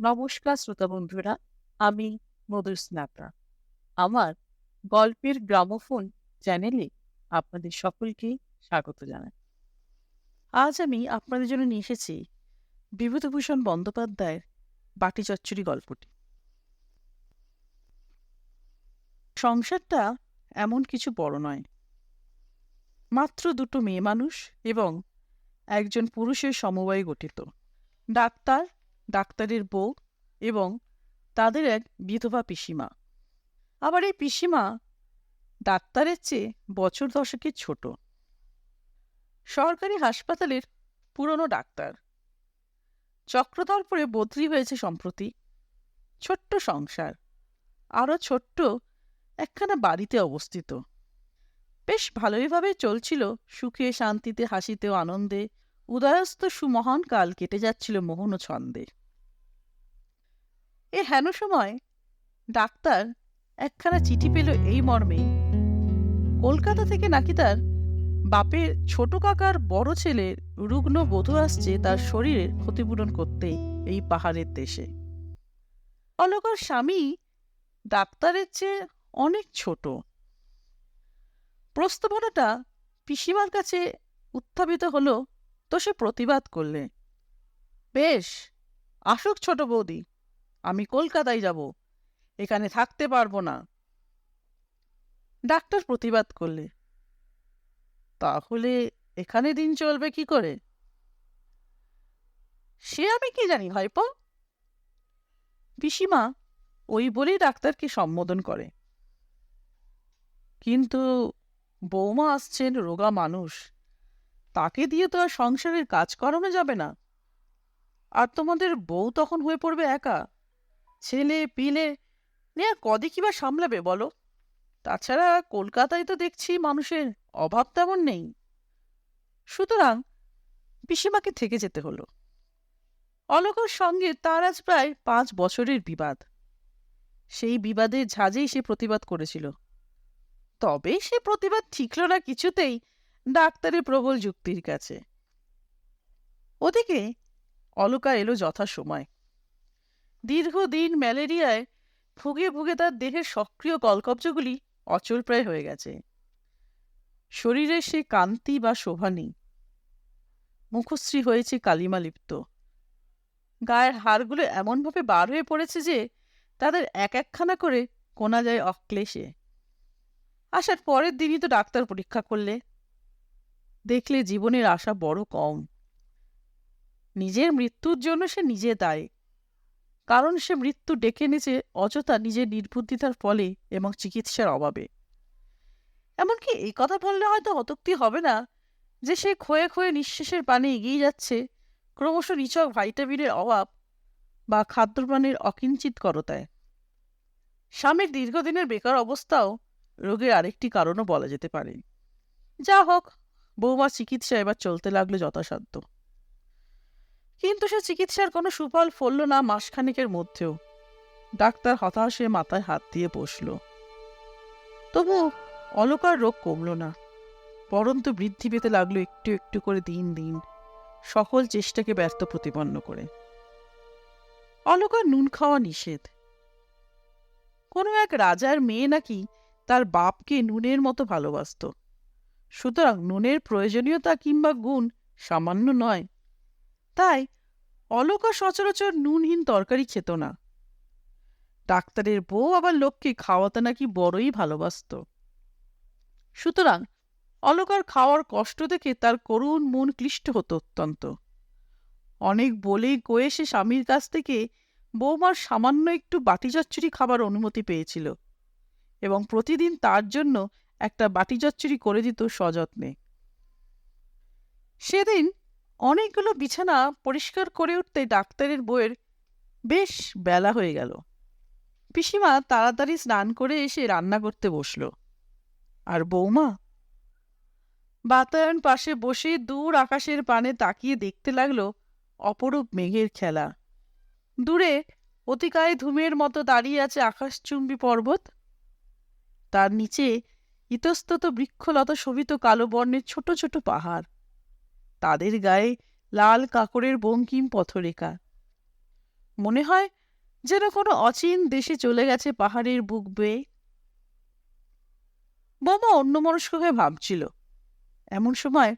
নমস্কার শ্রোতা বন্ধুরা, আমি মধুর আমার গল্পের গ্রামোফোন চ্যানেলে আপনাদের সকলকে স্বাগত জানাই। আজ আমি আপনাদের জন্য নিয়ে এসেছি বিভূতিভূষণ বন্দ্যোপাধ্যায়ের বাটি চচ্চড়ি গল্পটি। সংসারটা এমন কিছু বড় নয়। মাত্র দুটো মেয়ে মানুষ এবং একজন পুরুষের সমবায়ে গঠিত। ডাক্তার, ডাক্তারের বউ এবং তাদের এক বিধবা পিসিমা। আবার এই পিসিমা ডাক্তারের চেয়ে বছর দশকের ছোট। সরকারি হাসপাতালের পুরনো ডাক্তার। চক্রধরপুরে বদলি হয়েছে সম্প্রতি। ছোট্ট সংসার। আরও ছোট্ট একখানা বাড়িতে অবস্থিত। বেশ ভালোইভাবে চলছিল, সুখে, শান্তিতে হাসিতে আনন্দে উদয়স্ত সুমহান কাল কেটে যাচ্ছিল মোহন ছন্দে। এ হেন সময় ডাক্তার একখানা চিঠি পেল এই মর্মে কলকাতা থেকে নাকি তার বাপের ছোট কাকার বড় ছেলের রুগ্ন বধূ আসছে তার শরীরের ক্ষতিপূরণ করতে এই পাহাড়ের দেশে। অলকার স্বামী ডাক্তারের চেয়ে অনেক ছোট। প্রস্তাবনাটা পিসিমার কাছে উত্থাপিত হলো তো সে প্রতিবাদ করলে। বেশ, আসুক ছোট বৌদি, আমি কলকাতায় যাব, এখানে থাকতে পারব না। ডাক্তার প্রতিবাদ করলে। তাহলে এখানে দিন চলবে কি করে? সে আমি কি জানি ভাইপো? পিসিমা ওই বলেই ডাক্তারকে সম্বোধন করে। কিন্তু বৌমা আসছেন রোগা মানুষ। তাকে দিয়ে তো আর সংসারের কাজ করানো যাবে না। আর তোমাদের বউ তখন হয়ে পড়বে একা। ছেলে, পিলে, নিয়ে কদে কিবা সামলাবে বলো? তাছাড়া কলকাতায় তো দেখছি মানুষের অভাব তেমন নেই। সুতরাং পিসিমাকে থেকে যেতে হলো। অলকর সঙ্গে তার আজ প্রায় পাঁচ বছরের বিবাদ। সেই বিবাদের ঝাঁজেই সে প্রতিবাদ করেছিল। তবে সে প্রতিবাদ ঠিকল না কিছুতেই ডাক্তারের প্রবল যুক্তির কাছে। ওদিকে অলকা এলো যথাসময়। দীর্ঘদিন ম্যালেরিয়ায় ভুগে ভুগে তার দেহের সক্রিয় কলকব্জগুলি অচলপ্রায় হয়ে গেছে। শরীরে সে কান্তি বা শোভা নেই। মুখশ্রী হয়েছে কালিমালিপ্ত গায়ের হাড়গুলো এমনভাবে বার হয়ে পড়েছে যে তাদের এক একখানা করে কোনা যায় অক্লেশে। আসার পরের দিনই তো ডাক্তার পরীক্ষা করলে। দেখলে জীবনের আশা বড় কম। নিজের মৃত্যুর জন্য সে নিজে দায়। কারণ সে মৃত্যু ডেকে এনেছে অযথা নিজের নির্বুদ্ধিতার ফলে এবং চিকিৎসার অভাবে। এমনকি এই কথা বললে হয়তো অতক্তি হবে না যে সে ক্ষয়ে ক্ষয়ে নিঃশ্বাসের পানে এগিয়ে যাচ্ছে, ক্রমশ নিচক ভাইটামিনের অভাব বা খাদ্যপ্রাণের অকিঞ্চিতকরতায় স্বামীর দীর্ঘদিনের বেকার অবস্থাও রোগের আরেকটি কারণও বলা যেতে পারে। যা হোক বৌমার চিকিৎসা এবার চলতে লাগল যথাসাধ্য। কিন্তু সে চিকিৎসার কোনো সুফল ফলল না মাসখানেকের মধ্যেও। ডাক্তার হতাশ মাথায় হাত দিয়ে বসল। তবু অলকার রোগ কমল না। পরন্তু বৃদ্ধি পেতে লাগল একটু একটু করে দিন দিন, সকল চেষ্টাকে ব্যর্থ প্রতিপন্ন করে। অলকার নুন খাওয়া নিষেধ। কোনো এক রাজার মেয়ে নাকি তার বাপকে নুনের মতো ভালোবাসত। সুতরাং নুনের প্রয়োজনীয়তা কিংবা গুণ সামান্য নয়। তাই অলকা সচরাচর নুনহীন তরকারি খেত না। ডাক্তারের বউ আবার লোককে খাওয়াতে নাকি বড়ই ভালোবাসত। সুতরাং অলকার খাওয়ার কষ্ট দেখে তার করুণ মন ক্লিষ্ট হতো অত্যন্ত। অনেক বলেই কয়ে সে স্বামীর কাছ থেকে বৌমার সামান্য একটু বাটি চচ্চড়ি খাবার অনুমতি পেয়েছিল। এবং প্রতিদিন তার জন্য একটা বাটি চচ্চড়ি করে দিত সযত্নে। সেদিন অনেকগুলো বিছানা পরিষ্কার করে উঠতে ডাক্তারের বইয়ের বেশ বেলা হয়ে গেল। পিসিমা তাড়াতাড়ি স্নান করে এসে রান্না করতে বসল। আর বৌমা? বাতায়ন পাশে বসে দূর আকাশের পানে তাকিয়ে দেখতে লাগল অপরূপ মেঘের খেলা। দূরে অতিকায় ধুমের মতো দাঁড়িয়ে আছে আকাশচুম্বী পর্বত। তার নিচে ইতস্তত বৃক্ষলতা শোভিত কালো বর্ণের ছোট ছোট পাহাড়। তাদের গায়ে লাল কাকড়ের বঙ্কিম পথরেখা। মনে হয় যেন কোনো অচিন দেশে চলে গেছে পাহাড়ের বুক বেয়ে। বোমা অন্যমনস্ক হয়ে ভাবছিল। এমন সময়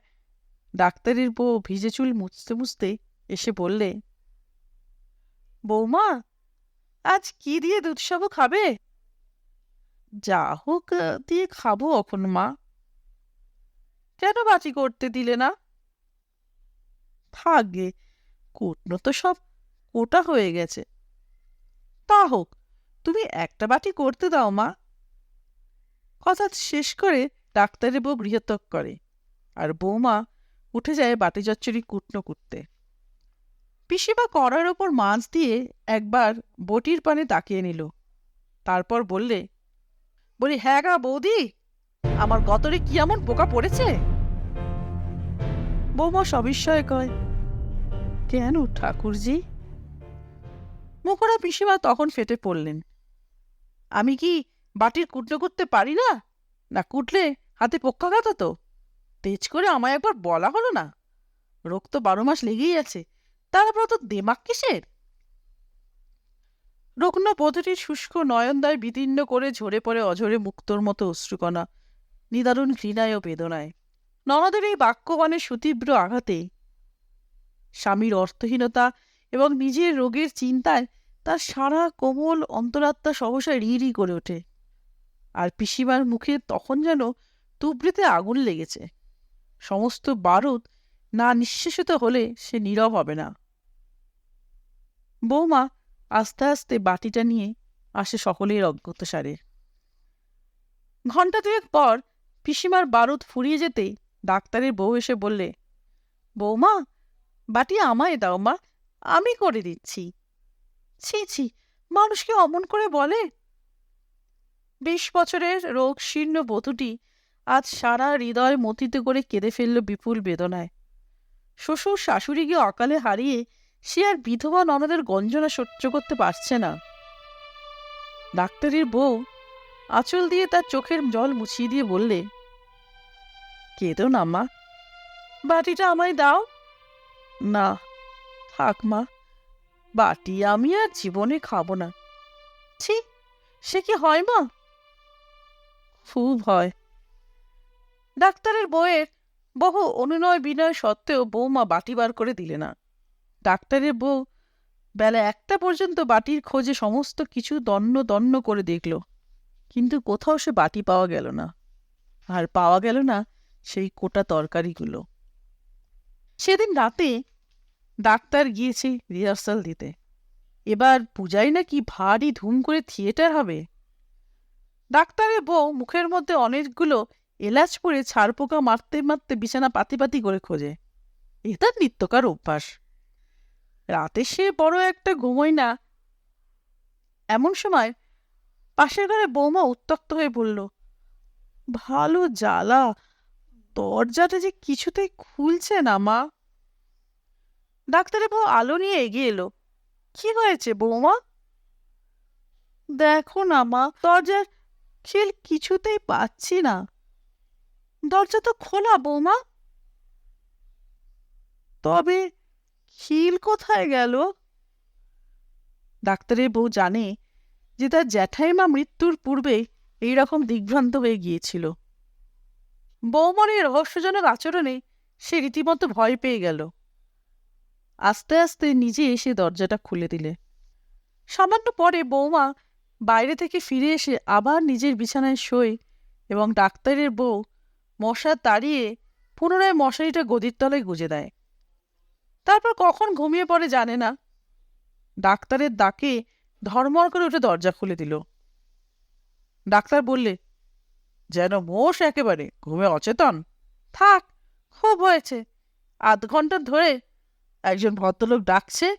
ডাক্তারের বউ ভিজে চুল মুছতে মুছতে এসে বললে, বৌমা, আজ কি দিয়ে দুধসাবু খাবে? যা হোক দিয়ে খাব এখন মা কেন বাটি করতে দিলে না? থাকবে কুটনো তো সব কোটা হয়ে গেছে। তা হোক, তুমি একটা বাটি করতে দাও, মা। কথা শেষ করে ডাক্তারের বউ গৃহত্যাগ করে, আর বৌমা উঠে যায় বাটি চচ্চড়ি কুটনো কুটতে। পিসিমা করার ওপর মাছ দিয়ে একবার বটির পানে তাকিয়ে নিল। তারপর বললে বলি হ্যাঁ গা বৌদি, আমার গতরে কি এমন পোকা পড়েছে? বৌমা সবিস্ময়ে কয়, কেন ঠাকুরজি? মুখরা পিসিমা তখন ফেটে পড়লেন, আমি কি বাটির কুটনো করতে পারি না? না কুটলে হাতে পক্ষাঘাত তো? তেজ করে আমায় একবার বলা হলো না? রোগ তো বারো মাস লেগেই আছে, তারপর তো দেমাক কিসের? রুগ্ন পথটির শুষ্ক নয়নদায় বিদীর্ণ করে ঝরে পড়ে অঝরে মুক্তর মতো অশ্রুকণা, নিদারুণ ঘৃণায় ও বেদনায়। ননদের এই বাক্যবাণের সুতীব্র আঘাতে স্বামীর অর্থহীনতা এবং নিজের রোগের চিন্তায় তার সারা কোমল অন্তরাত্মা সহসা রি রি করে ওঠে। আর পিসিমার মুখে তখন যেন তুবড়িতে আগুন লেগেছে। সমস্ত বারুদ না নিঃশেষিত হলে সে নীরব হবে না। বৌমা আস্তে আস্তে বাটিটা নিয়ে আসে সকলের অজ্ঞত সারে। ঘণ্টা দুয়েক পর পিসিমার বারুদ ফুরিয়ে যেতেই ডাক্তারের বউ এসে বললে বৌমা বাটি আমায় দাও মা, আমি করে দিচ্ছি। ছি ছি মানুষকে অমন করে বলে? বিশ বছরের রোগ শীর্ণ বধূটি আজ সারা হৃদয় মতিত করে কেঁদে ফেলল বিপুল বেদনায়। শ্বশুর শাশুড়িকে অকালে হারিয়ে সে আর বিধবা ননদের গঞ্জনা সহ্য করতে পারছে না। ডাক্তারের বউ আঁচল দিয়ে তার চোখের জল মুছিয়ে দিয়ে বললে, কেঁদো না, মা। বাটিটা আমায় দাও। না, থাক, মা। বাটি আমি আর জীবনে খাব না। ছি, সে কি হয়, মা? খুব হয়। ডাক্তারের বউয়ের বহু অনুনয় বিনয় সত্ত্বেও বৌমা বাটি বার করে দিলে না। ডাক্তারের বউ বেলা একটা পর্যন্ত বাটির খোঁজে সমস্ত কিছু দন্ন দন্ন করে দেখল, কিন্তু কোথাও সে বাটি পাওয়া গেল না। আর পাওয়া গেল না সেই কোটা তরকারিগুলো। সেদিন রাতে ডাক্তার গিয়েছে রিহার্সাল দিতে। এবার পূজায় নাকি ভারী ধুম করে থিয়েটার হবে। ডাক্তারের বউ মুখের মধ্যে অনেকগুলো এলাচ পরে ছাড় পোকা মারতে মারতে বিছানা পাতি পাতি করে খোঁজে। এ তার নিত্যকার অভ্যাস। রাতে সে বড় একটা ঘুমোয় না। এমন সময় পাশের ঘরে বৌমা উত্তক্ত হয়ে বলল, ভালো জ্বালা, দরজাটা যে কিছুতেই খুলছে না মা। ডাক্তারের বউ আলো নিয়ে এগিয়ে এলো, কি হয়েছে বৌমা? দেখো না মা, দরজার খিল কিছুতেই পাচ্ছি না। দরজা তো খোলা বৌমা। তবে খিল কোথায় গেল? ডাক্তারের বউ জানে যে তার জ্যাঠাইমা মৃত্যুর পূর্বে এই রকম দিগ্ভ্রান্ত হয়ে গিয়েছিল। এই রহস্যজনক আচরণে সে রীতিমতো ভয় পেয়ে গেল। আস্তে আস্তে নিজে এসে দরজাটা খুলে দিলে। সামান্য পরে বৌমা বাইরে থেকে ফিরে এসে আবার নিজের বিছানায় শোয় এবং ডাক্তারের বউ মশা তাড়িয়ে পুনরায় মশারিটা গদির তলায় গুঁজে দেয়। তারপর কখন ঘুমিয়ে পড়ে জানে না। ডাক্তারের ডাকে ধর্মর করে উঠে দরজা খুলে দিল। ডাক্তার বললে, যেন মোষ একেবারে, ঘুমে অচেতন। থাক, খুব হয়েছে। আধ ঘণ্টা ধরে একজন ভদ্রলোক ডাকছে।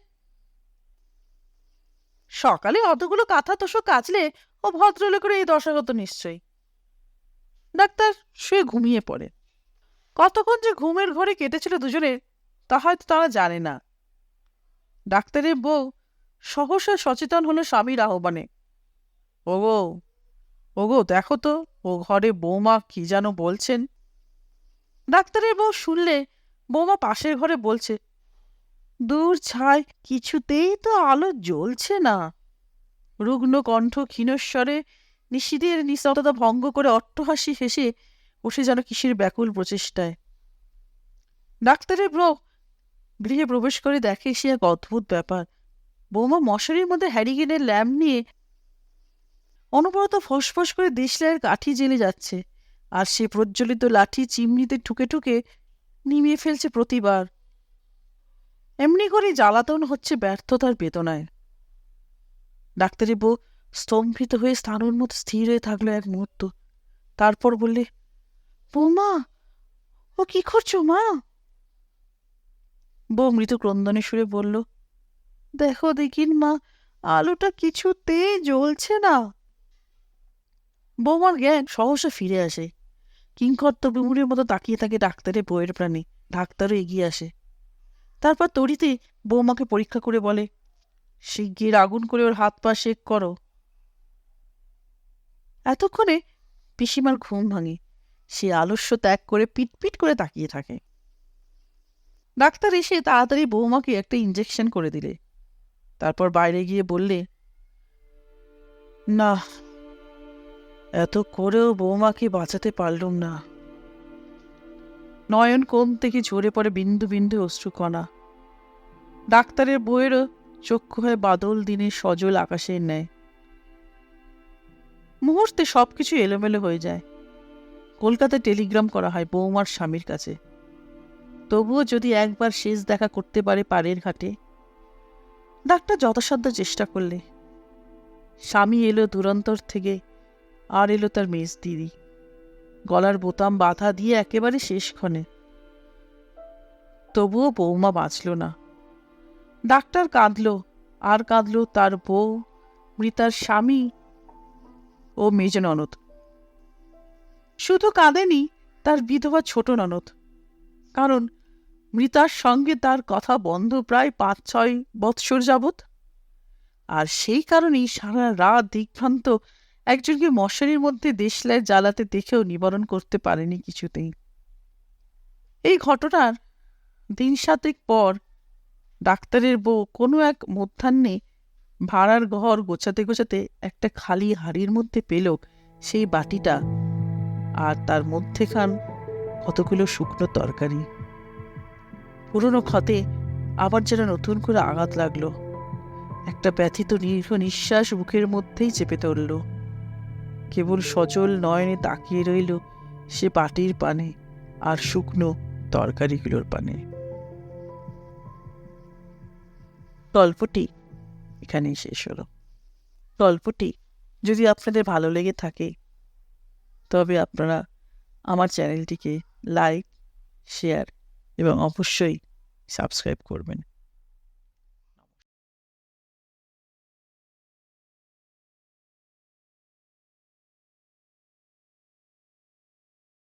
সকালে অতগুলো কাঁথা তোষক কাচলে ও ভদ্রলোকের এই দশা হতো নিশ্চয়ই ডাক্তার শুয়ে ঘুমিয়ে পড়ে। কতক্ষণ যে ঘুমের ঘরে কেটেছিল দুজনের তা হয়তো তারা জানে না। ডাক্তারের বউ সহসা সচেতন হলো স্বামীর আহ্বানে। ওগো ওগো, দেখো তো, ও ঘরে বৌমা কি যেন বলছেন। ডাক্তারের বউ শুনলে বৌমা পাশের ঘরে বলছে, দূর ছাই, কিছুতেই তো আলো জ্বলছে না। রুগ্ন কণ্ঠ ক্ষীণস্বরে নিশীদের নিস্তব্ধতা ভঙ্গ করে অট্টহাসি হেসে বসে যেন কিসের ব্যাকুল প্রচেষ্টায়। ডাক্তারের ব্রো গৃহে প্রবেশ করে দেখে সে এক অদ্ভুত ব্যাপার। বৌমা মশারির মধ্যে হ্যারিকেনের ল্যাম্প নিয়ে অনবরত ফসফস করে দেশলাইয়ের কাঠি জ্বেলে যাচ্ছে আর সে প্রজ্বলিত লাঠি চিমনিতে ঠুকে ঠুকে নিমিয়ে ফেলছে প্রতিবার। এমনি করে জ্বালাতন হচ্ছে ব্যর্থতার বেদনায়। ডাক্তারের বউ স্তম্ভিত হয়ে স্থানুর মতো স্থির হয়ে থাকল এক মুহূর্ত। তারপর বললে, বৌমা, ও কি করছ মা? বউ মৃত ক্রন্দনে সুরে বলল, দেখো দেখিন মা, আলোটা কিছুতেই জ্বলছে না। বৌমার জ্ঞান সহসা ফিরে আসে। কিংকর্তব্য বিমুড়ের মতো তাকিয়ে থাকে ডাক্তারের বইয়ের প্রাণী, ডাক্তারও এগিয়ে আসে। তারপর তড়িতে বৌমাকে পরীক্ষা করে বলে, শিগগির আগুন করে ওর হাত পা শেক করো। এতক্ষণে পিসিমার ঘুম ভাঙে। সে আলস্য ত্যাগ করে পিটপিট করে তাকিয়ে থাকে। ডাক্তার এসে তাড়াতাড়ি বৌমাকে একটা ইঞ্জেকশন করে দিলে। তারপর বাইরে গিয়ে বললে, না, এত করেও বৌমাকে বাঁচাতে পারলুম না। নয়ন কোণ থেকে ঝরে পড়ে বিন্দু বিন্দু অশ্রুকণা। ডাক্তারের বইয়েরও চক্ষু হয়ে বাদল দিনে সজল আকাশের ন্যায়। মুহূর্তে সবকিছু এলোমেলো হয়ে যায়। কলকাতায় টেলিগ্রাম করা হয় বৌমার স্বামীর কাছে। তবুও যদি একবার শেষ দেখা করতে পারে পাড়ের ঘাটে। ডাক্তার যথাসাধ্য চেষ্টা করলে। স্বামী এলো দুরন্তর থেকে, আর এলো তার মেজ দিদি। গলার বোতাম বাধা দিয়ে একেবারে শেষ ক্ষণে। তবুও বৌমা বাঁচল না। ডাক্তার কাঁদল, আর কাঁদল তার বউ, মৃতার স্বামী ও মেজ ননদ। শুধু কাঁদেনি, তার বিধবা ছোট ননদ। কারণ মৃতার সঙ্গে তার কথা বন্ধ প্রায় পাঁচ ছয় বৎসর যাবৎ। আর সেই কারণেই সারা রাত দিগ্ভ্রান্ত একজনকে মশারির মধ্যে দেশলায় জ্বালাতে দেখেও নিবারণ করতে পারেনি কিছুতেই। এই ঘটনার দিন সাতেক পর ডাক্তারের বউ কোনো এক মধ্যাহ্নে ভাড়ার ঘর গোছাতে গোছাতে একটা খালি হাড়ির মধ্যে পেল সেই বাটিটা। আর তার মধ্যেখান কতগুলো শুকনো তরকারি। পুরনো ক্ষতে আবার যেন নতুন করে আঘাত লাগল। একটা ব্যথিত দীর্ঘ নিঃশ্বাস বুকের মধ্যেই চেপে ধরল। কেবল সচল নয়নে তাকিয়ে রইল সে বাটির পানে আর শুকনো তরকারিগুলোর পানে। গল্পটি এখানেই শেষ হলো। গল্পটি যদি আপনাদের ভালো লেগে থাকে, তবে আপনারা আমার চ্যানেলটিকে লাইক, শেয়ার এবং অবশ্যই সাবস্ক্রাইব করবেন।